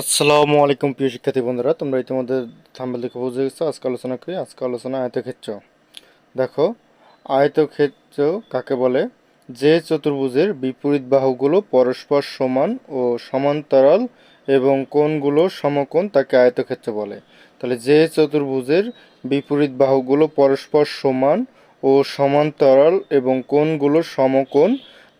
আসসালামু আলাইকুম প্রিয় শিক্ষার্থী বন্ধুরা, তোমরা ইতিমধ্যে থাম্বেল দেখে বুঝে গেছো, আজকে আলোচনা করি। আজকে আলোচনা আয়তক্ষেত্র। দেখো, আয়তক্ষেত্র কাকে বলে? যে চতুর্ভুজের বিপরীত বাহুগুলো পরস্পর সমান ও সমান্তরাল এবং কোণগুলো সমকোণ তাকে আয়তক্ষেত্র বলে। তাহলে যে চতুর্ভুজের বিপরীত বাহুগুলো পরস্পর সমান ও সমান্তরাল এবং কোণগুলো সমকোণ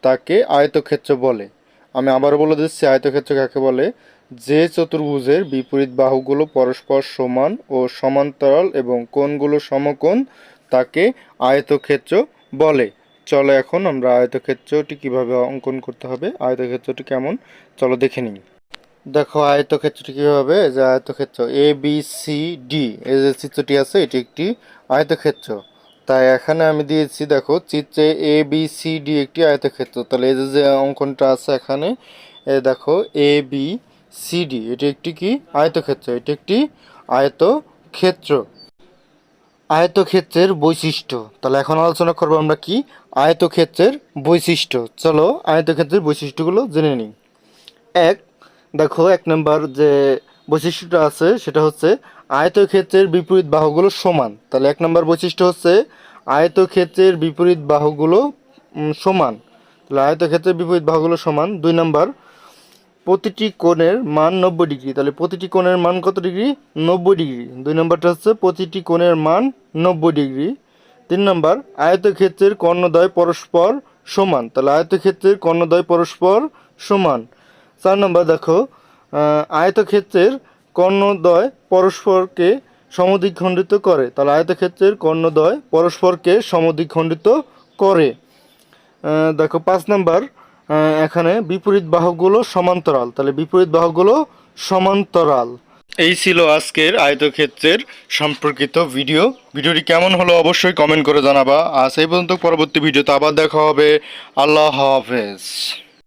তাকে আয়তক্ষেত্র বলে। আমি আবার বলে দিচ্ছি, আয়তক্ষেত্র কাকে বলে? যে চতুর্ভুজের বিপরীত বাহুগুলো পরস্পর সমান ও সমান্তরাল এবং কোণগুলো সমকোণ, তাকে আয়তক্ষেত্র বলে। চলো এখন আমরা আয়তক্ষেত্রটি কীভাবে অঙ্কন করতে হবে, আয়তক্ষেত্রটি কেমন? চলো দেখে নিই। দেখো আয়তক্ষেত্রটি কীভাবে? এই যে আয়তক্ষেত্র এ বি সি ডি এই যে চিত্রটি আছে, এটি একটি আয়তক্ষেত্র। তাই এখানে আমি দিয়েছি, দেখো, চিত্রে এ বি সি ডি একটি আয়তক্ষেত্র। তাহলে এই যে যে অঙ্কনটা আছে এখানে, এ দেখো এ বি সিডি এটি একটি কি? আয়তক্ষেত্র, এটি একটি আয়তক্ষেত্র। আয়তক্ষেত্রের বৈশিষ্ট্য। তাহলে এখন আলোচনা করব আমরা কি? আয়তক্ষেত্রের বৈশিষ্ট্য। চলো আয়তক্ষেত্রের বৈশিষ্ট্যগুলো জেনে নিই। এক, দেখো এক নম্বর যে বৈশিষ্ট্যটা আছে, সেটা হচ্ছে আয়তক্ষেত্রের বিপরীত বাহুগুলো সমান। তাহলে এক নম্বর বৈশিষ্ট্য হচ্ছে আয়তক্ষেত্রের বিপরীত বাহুগুলো সমান। তাহলে আয়তক্ষেত্রের বিপরীত বাহুগুলো সমান। দুই নম্বর প্রতিটি কোণের মান নব্বই ডিগ্রি। তাহলে প্রতিটি কোণের মান কত ডিগ্রি? নব্বই ডিগ্রি। দুই নম্বরটা হচ্ছে প্রতিটি কোণের মান নব্বই ডিগ্রি। তিন নম্বর, আয়তক্ষেত্রের কর্ণদ্বয় পরস্পর সমান। তাহলে আয়তক্ষেত্রের কর্ণদ্বয় পরস্পর সমান। চার নম্বর দেখো আয়তক্ষেত্রের কর্ণদ্বয় পরস্পরকে সমদ্বিখণ্ডিত করে। তাহলে আয়তক্ষেত্রের কর্ণদ্বয় পরস্পরকে সমদ্বিখণ্ডিত করে। দেখো, পাঁচ নাম্বার এখানে বিপরীত বাহকগুলো সমান্তরাল। তাহলে বিপরীত বাহকগুলো সমান্তরাল। এই ছিল আজকের আয়তক্ষেত্রের সম্পর্কিত ভিডিও। ভিডিওটি কেমন হলো অবশ্যই কমেন্ট করে জানাবা। আর সেই পর্যন্ত পরবর্তী ভিডিওতে আবার দেখা হবে। আল্লাহ হাফেজ।